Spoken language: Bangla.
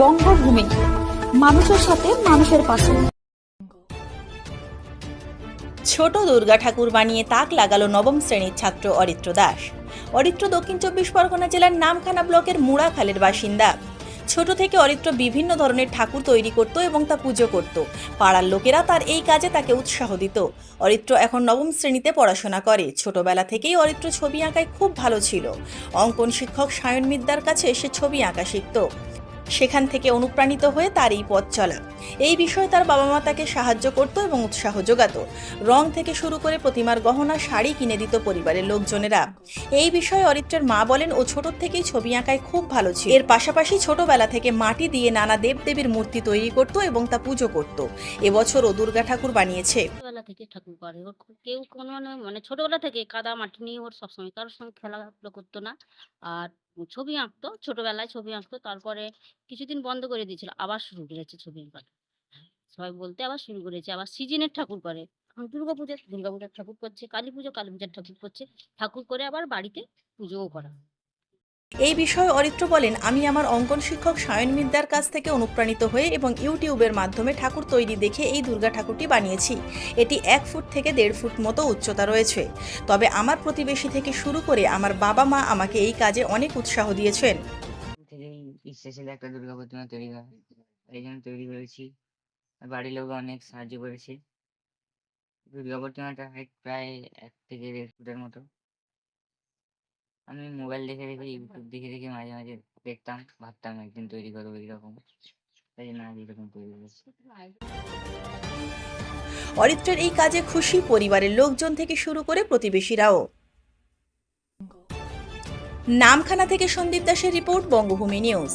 বঙ্গভূমি। মানুষের সাথে মানুষের পাশে। ছোট দুর্গা ঠাকুর বানিয়ে তাক লাগালো নবম শ্রেণির ছাত্র অরিত্র দাস। অরিত্র দক্ষিণ চব্বিশ পরগনা জেলার নামখানা ব্লকের মুড়াখালের বাসিন্দা। ছোট থেকে অরিত্র বিভিন্ন ধরনের ঠাকুর তৈরি করত এবং তা পুজো করত। পাড়ার লোকেরা তার এই কাজে তাকে উৎসাহ দিত। অরিত্র এখন নবম শ্রেণীতে পড়াশোনা করে। ছোটবেলা থেকেই অরিত্র ছবি আঁকায় খুব ভালো ছিল। অঙ্কন শিক্ষক সায়ন মিদ্দার কাছে সে ছবি আঁকা শিখত। সেখান থেকে অনুপ্রাণিত হয়ে তার এই পথ চলা। এই বিষয়ে তার বাবা মা তাকে সাহায্য করত এবং উৎসাহ যোগাতো। রং থেকে শুরু করে প্রতিমার গহনা, শাড়ি কিনে দিত পরিবারের লোকজনেরা। এই বিষয়ে অরিত্রের মা বলেন, ও ছোট থেকেই ছবি আঁকায় খুব ভালো ছিল। এর পাশাপাশি ছোটবেলা থেকে মাটি দিয়ে নানা দেবদেবীর মূর্তি তৈরি করত এবং তা পুজো করত। এবছর ও দুর্গা ঠাকুর বানিয়েছে। থেকে ঠাকুর করে ওর কেউ কোনো মানে মানে ছোটবেলা থেকে কাদা মাটি নিয়ে ওর সবসময়, কারোর সঙ্গে খেলাধুলো করতো না। আর ছবি আঁকতো, ছোটবেলায় ছবি আঁকতো, তারপরে কিছুদিন বন্ধ করে দিয়েছিল, আবার শুরু করেছে ছবি আঁকা সবাই বলতে আবার শুরু করেছে, আবার সিজনের ঠাকুর করে। দুর্গা পুজোর দুর্গা পূজার ঠাকুর করছে কালী পুজো কালী পূজার ঠাকুর করছে। ঠাকুর করে আবার বাড়িতে পুজোও করা। এই বিষয়ে অরিত্র বলেন, আমি আমার অঙ্কন শিক্ষক সায়ন মিদ্দার কাছ থেকে অনুপ্রাণিত হয়ে এবং ইউটিউবের মাধ্যমে ঠাকুর তৈরি দেখে এই দুর্গা ঠাকুরটি বানিয়েছি। এটি এক ফুট থেকে দেড় ফুট মতো উচ্চতা রয়েছে। তবে আমার প্রতিবেশী থেকে শুরু করে আমার বাবা মা আমাকে এই কাজে অনেক উৎসাহ দিয়েছেন। একটা দুর্গা প্রতিমা তৈরি করা, এই জন্য তৈরি করেছি। বাড়ির লোক অনেক সাহায্য করেছে। দুর্গা প্রতিমাটা প্রায় এক থেকে দেড় ফুটের মতো। আমি মোবাইল দেখে দেখে ইউটিউব দেখে দেখে মাঝে মাঝে দেখতাম, ভাবতাম একদিন তৈরি করব এরকম। তাই না এরকম তৈরি অরিত্রের এই কাজে খুশি পরিবারের লোকজন থেকে শুরু করে প্রতিবেশীরাও। নামখানা থেকে সন্দীপ দাসের রিপোর্ট, বঙ্গভূমি নিউজ।